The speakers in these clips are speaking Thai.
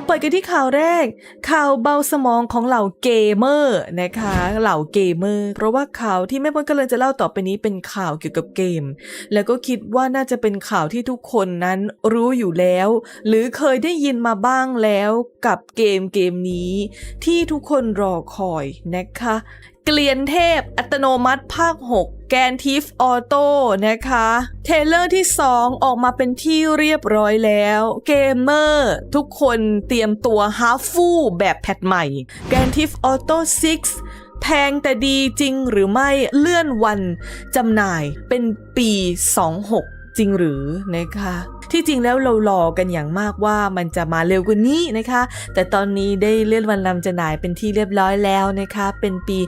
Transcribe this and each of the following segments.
มาเปิดกันที่ข่าวแรก ข่าวเบาสมองของเหล่าเกมเมอร์นะคะ เหล่าเกมเมอร์ เพราะว่าข่าวที่แม่มดกำลังจะเล่าต่อไปนี้เป็นข่าวเกี่ยวกับเกม แล้วก็คิดว่าน่าจะเป็นข่าวที่ทุกคนนั้นรู้อยู่แล้ว หรือเคยได้ยินมาบ้างแล้วกับเกมเกมนี้ ที่ทุกคนรอคอยนะคะ เกลียนเทพอัตโนมัติภาค 6 แกนทิฟออโต้นะคะ เทเลอร์ที่ 2 ออกมาเป็นที่เรียบร้อยแล้ว เกมเมอร์ทุกคนเตรียมตัวฮาฟู่แบบแพทใหม่แกนทิฟออโต้6แพงแต่ดีจริงหรือไม่เลื่อนวันจำหน่ายเป็นปี 26 จริงหรือนะคะ ที่จริงแล้วเรารอกันอย่างมากว่ามันจะมาเร็วกว่านี้นะคะ แต่ตอนนี้ได้เลื่อนวันนำจำหน่ายเป็นที่เรียบร้อยแล้วนะคะ เป็นปี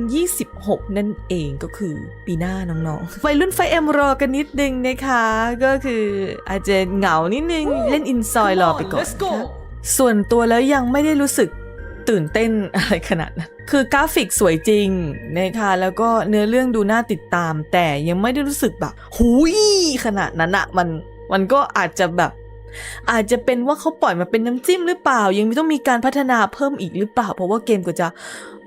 2026 นั่นเองก็คือปีหน้าน้องๆวัยรุ่นไฟเอ็มรอกันนิดนึงนะคะ ก็คืออาจจะเหงานิดนึงเล่นอินซอยรอไปก่อนนะคะส่วนตัวแล้วยังไม่ได้รู้สึกตื่นเต้นอะไรขนาดนั้น คือกราฟิกสวยจริงนะคะแล้วก็เนื้อเรื่องดูน่าติดตาม แต่ยังไม่ได้รู้สึกแบบหุยขนาดนั้นอะมันมันก็อาจจะแบบ อาจจะเป็นว่าเขาปล่อยมาเป็นน้ำจิ้มหรือเปล่า ยังไม่ต้องมีการพัฒนาเพิ่มอีกหรือเปล่า เพราะว่าเกมก็จะ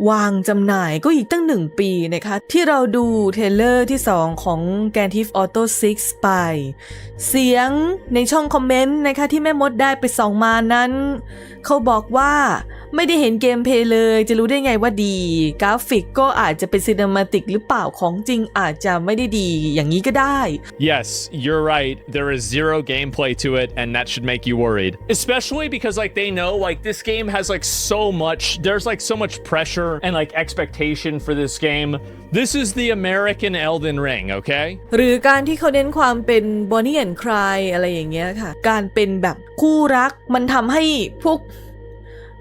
วางจำหน่ายก็อีกตั้งหนึ่งปีนะคะ ที่เราดูเทเลอร์ที่ 2 ของ g a n t i f Auto 6ไป เสียงในช่องคอมเมนต์นะคะที่แม่มดได้ไปส่องมานั้น เขาบอกว่าไม่ได้เห็นเกมเพลย์เลยจะรู้ได้ไงว่าดี กราฟิกก็อาจจะเป็นซีน e มาติกหรือเปล่าของจริงอาจจะไม่ได้ดีอย่างนี้ก็ได้ Yes, you're right. There is zero gameplay to it, and that should make you worried. Especially because like they know like this game has like so much. There's like so much pressure and like expectation for this game. This is the American Elden Ring, okay? หรือการที่เขาเน้นความเป็นบอนนี่แอนคลายอะไรอย่างเงี้ยค่ะ การเป็นแบบคู่รักมันทำให้พวก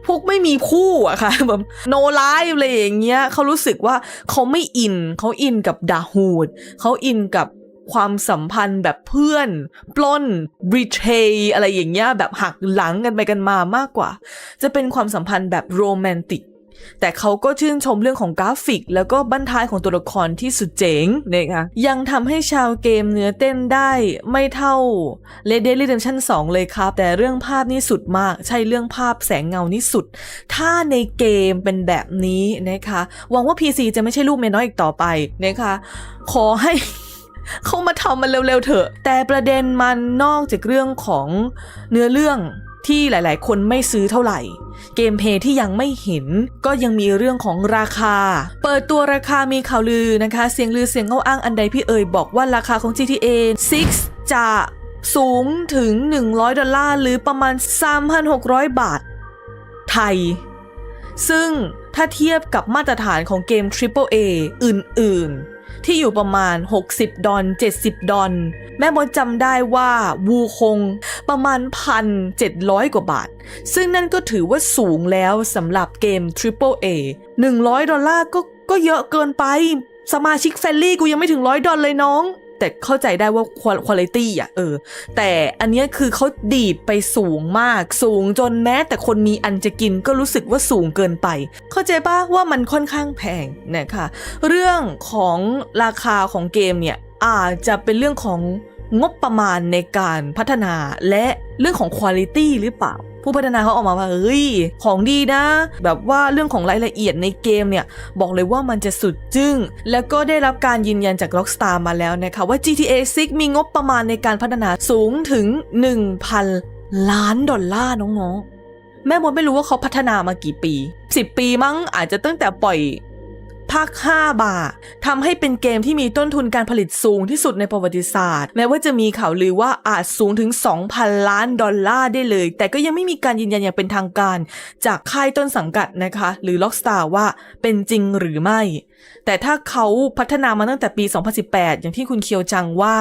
พวกไม่มีคู่อะค่ะแบบโนไลฟ์อะไรอย่างเงี้ยเขารู้สึกว่าเขาไม่อินเขาอินกับดาฮูดเขาอินกับความสัมพันธ์แบบเพื่อน ปล้นบริเทย์อะไรอย่างเงี้ยแบบหักหลังกันไปกันมามากกว่า จะเป็นความสัมพันธ์แบบโรแมนติก แต่เขาก็ชื่นชมเรื่องของกราฟิก แล้วก็บั้นท้ายของตัวละครที่สุดเจ๋งนะคะยังทำให้ชาวเกมเนื้อเต้นได้ไม่เท่า Red Dead Redemption 2 เลยครับ แต่เรื่องภาพนี่สุดมาก ใช่เรื่องภาพแสงเงานี่สุด ถ้าในเกมเป็นแบบนี้นะคะหวังว่า PC จะไม่ใช่ลูกเมียน้อยอีกต่อไปนะคะขอให้เขามาทำมันเร็วๆเถอะ แต่ประเด็นมันนอกจากเรื่องของเนื้อเรื่อง ที่หลาย ๆ คนไม่ซื้อเท่าไหร่ เกมเพย์ที่ยังไม่เห็น ก็ยังมีเรื่องของราคา เปิดตัวราคามีข่าวลือนะคะ เสียงลือเสียงเงาอ้างอันใดพี่เอ่ยบอกว่าราคาของ GTA 6 จะสูงถึง 100 ดอลลาร์หรือประมาณ 3,600 บาท ไทย ซึ่งถ้าเทียบกับมาตรฐานของเกม Triple A อื่น ๆ ที่อยู่ประมาณ 60 ดอล70 ดอลแม่มดจำได้ว่าวูคงประมาณ 1,700 กว่าบาท ซึ่งนั่นก็ถือว่าสูงแล้วสำหรับเกม Triple A 100 ดอลลาร์ก็ก็เยอะเกินไป สมาชิกแฟลลี่กูยังไม่ถึงร้อยดอลเลยน้อง แต่เข้าใจได้ว่าคุณภาพอะเออ แต่อันนี้คือเขาดีดไปสูงมาก สูงจนแม้ แต่คนมีอันจะกินก็รู้สึกว่าสูงเกินไป เข้าใจปะว่ามันค่อนข้างแพงนะคะเรื่องของราคาของเกมเนี่ยอาจจะเป็นเรื่องของ งบประมาณในการพัฒนาและเรื่องของคุณภาพหรือเปล่า ผู้พัฒนาเขาออกมาว่าเฮ้ยของดีนะ แบบว่าเรื่องของรายละเอียดในเกมเนี่ย บอกเลยว่ามันจะสุดจึง้ง แล้วก็ได้รับการยืนยันจาก Rockstar มาแล้วนะคะว่า GTA 6 มีงบประมาณในการพัฒนาสูงถึง 1,000 ล้านดอลลาร์น้องๆแม่มดไม่รู้ว่าเขาพัฒนามากี่ปี 10 ปีมั้งอาจจะตั้งแต่ปล่อย ภาค 5 บาททำให้เป็นเกมที่มีต้นทุนการผลิตสูงที่สุดในประวัติศาสตร์ แม้ว่าจะมีข่าวลือว่าอาจสูงถึง 2,000 ล้านดอลลาร์ได้เลย แต่ก็ยังไม่มีการยืนยันอย่างเป็นทางการ จากค่ายต้นสังกัดนะคะ หรือ Rockstar ว่าเป็นจริงหรือไม่ แต่ถ้าเขาพัฒนามาตั้งแต่ปี 2018 อย่างที่คุณเคียวจังว่า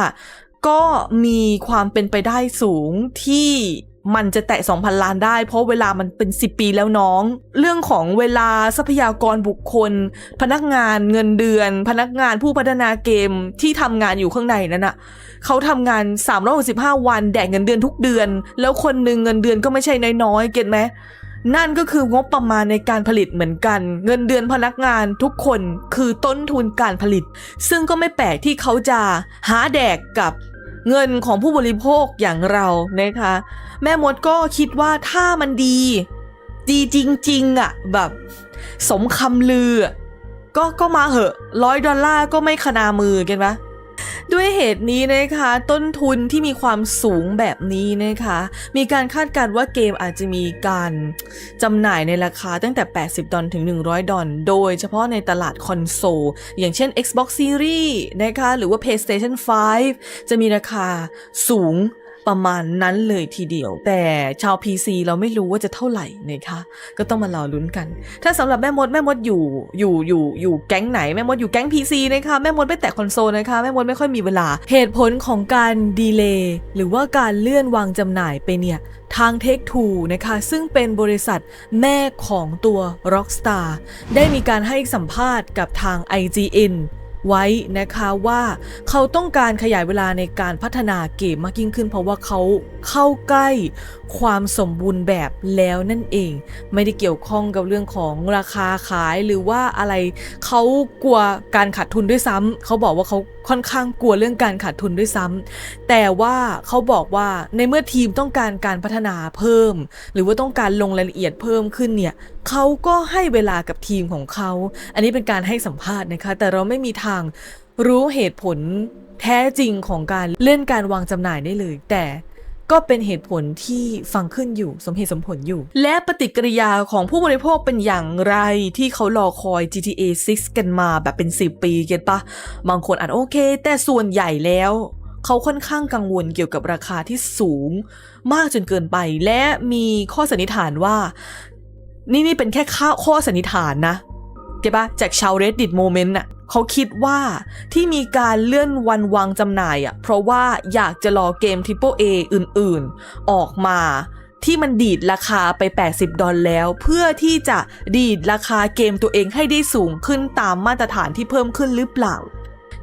ก็มีความเป็นไปได้สูงที่ มันจะแตะ 2,000 ล้านได้ เพราะเวลามันเป็น 10 ปีแล้วน้อง เรื่องของเวลาทรัพยากรบุคคล พนักงานเงินเดือน พนักงานผู้พัฒนาเกมที่ทำงานอยู่ข้างในนั้นอะเขาทำงาน 365 วันแดกเงินเดือนทุกเดือน แล้วคนหนึ่งเงินเดือนก็ไม่ใช่น้อยๆ เก็ตไหมนั่นก็คืองบประมาณในการผลิตเหมือนกัน เงินเดือนพนักงานทุกคนคือต้นทุนการผลิต ซึ่งก็ไม่แปลกที่เขาจะหาแดกกับ เงินของผู้บริโภคอย่างเรานะคะ แม่มดก็คิดว่าถ้ามันดี ดีจริงๆอะ่ะแบบ สมคำลือ ก็ก็มาเหอะร้อยดอลลาร์ก็ไม่ขนามือกันปะ ด้วยเหตุนี้นะคะ ต้นทุนที่มีความสูงแบบนี้นะคะ มีการคาดการณ์ว่าเกมอาจจะมีการจำหน่ายในราคาตั้งแต่ 80 ดอลถึง 100 ดอลโดยเฉพาะในตลาดคอนโซล อย่างเช่น Xbox Series นะคะ หรือว่า PlayStation 5 จะมีราคาสูง ประมาณนั้นเลยทีเดียว แต่ชาว PC เราไม่รู้ว่าจะเท่าไหร่นะคะก็ต้องมารอลุ้นกัน ถ้าสำหรับแม่มดแม่มดอยู่อยู่อยู่อยู่แก๊งไหนแม่มดอยู่แก๊ง PC นะคะแม่มดไม่แตะคอนโซลนะคะแม่มดไม่ค่อยมีเวลา เหตุผลของการดีเลย์หรือว่าการเลื่อนวางจำหน่ายไปเนี่ยทาง Take Two นะคะ ซึ่งเป็นบริษัทแม่ของตัว Rockstar ได้มีการให้สัมภาษณ์กับทาง IGN ไว้นะคะว่าเขาต้องการขยายเวลาในการพัฒนาเกมมากยิ่งขึ้น เพราะว่าเขาเข้าใกล้ความสมบูรณ์แบบแล้วนั่นเอง ไม่ได้เกี่ยวข้องกับเรื่องของราคาขายหรือว่าอะไรเขากลัวการขาดทุนด้วยซ้ำเขาบอกว่าเขา ค่อนข้างกลัวเรื่องการขาดทุนด้วยซ้ำแต่ว่าเขาบอกว่าในเมื่อทีมต้องการการพัฒนาเพิ่ม หรือว่าต้องการลงรายละเอียดเพิ่มขึ้นเนี่ยเขาก็ให้เวลากับทีมของเขา อันนี้เป็นการให้สัมภาษณ์นะคะ แต่เราไม่มีทางรู้เหตุผลแท้จริงของการเลื่อนการวางจำหน่ายได้เลย แต่ ก็เป็นเหตุผลที่ฟังขึ้นอยู่สมเหตุสมผลอยู่ และปฏิกิริยาของผู้บริโภคเป็นอย่างไรที่เขารอคอย GTA 6 กันมาแบบเป็น 10 ปีเก็ตปะ บางคนอาจโอเค แต่ส่วนใหญ่แล้วเขาค่อนข้างกังวลเกี่ยวกับราคาที่สูง มากจนเกินไป และมีข้อสันนิษฐานว่า นี่นี่เป็นแค่ข้อข้อสันนิษฐานนะเก็บปะจากชาว reddit moment น่ะ เขาคิดว่าที่มีการเลื่อนวันวางจำหน่ายอะเพราะว่าอยากจะรอเกม Triple A อื่นๆ ออกมาที่มันดีดราคาไป 80 ดอลแล้ว เพื่อที่จะดีดราคาเกมตัวเองให้ได้สูงขึ้นตามมาตรฐานที่เพิ่มขึ้นหรือเปล่า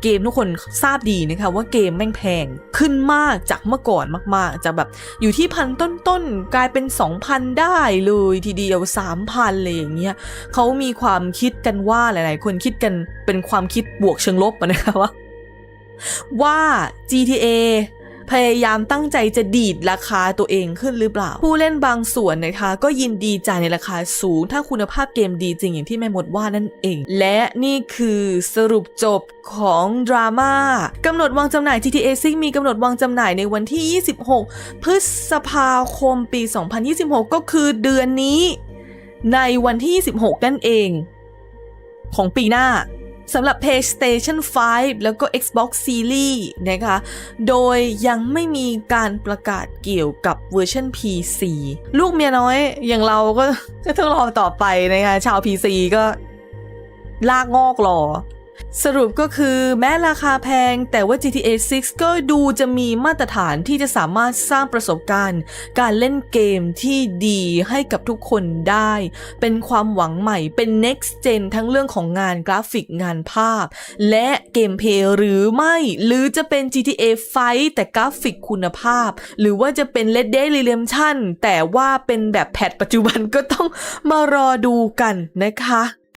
เกมทุกคนทราบดีนะคะว่าเกมแม่งแพงขึ้นมากจากเมื่อก่อนมากๆจากแบบอยู่ที่พันต้นๆกลายเป็น 2,000 ได้เลยทีเดียว 3,000เลยอย่างเงี้ยเขามีความคิดกันว่าหลายๆ คนคิดกันเป็นความคิดบวกเชิงลบนะคะว่าว่า GTA พยายามตั้งใจจะดีดราคาตัวเองขึ้นหรือเปล่า ผู้เล่นบางส่วนนะคะ ก็ยินดีจ่ายในราคาสูง ถ้าคุณภาพเกมดีจริงอย่างที่แม่มดว่านั่นเอง และนี่คือสรุปจบของดราม่ากำหนดวางจำหน่าย GTA 6มีกำหนดวางจำหน่ายในวันที่ 26 พฤษภาคมปี 2026 ก็คือเดือนนี้ ในวันที่ 26 นั่นเอง ของปีหน้า สำหรับ PlayStation 5 แล้วก็ Xbox Series นะคะ โดยยังไม่มีการประกาศเกี่ยวกับเวอร์ชัน PC ลูกเมียน้อยอย่างเราก็ต้องรอต่อไปนะคะ ชาว PC ก็ลากงอกรอ สรุปก็คือแม้ราคาแพง แต่ว่า GTA 6 ก็ดูจะมีมาตรฐานที่จะสามารถสร้างประสบการณ์ การเล่นเกมที่ดีให้กับทุกคนได้ เป็นความหวังใหม่เป็น next gen ทั้งเรื่องของงานกราฟิกงานภาพ และเกมเพลย์หรือไม่ หรือจะเป็น GTA 5แต่กราฟิกคุณภาพ หรือว่าจะเป็น Red Dead Redemption แต่ว่าเป็นแบบแพทปัจจุบันก็ต้องมารอดูกันนะคะ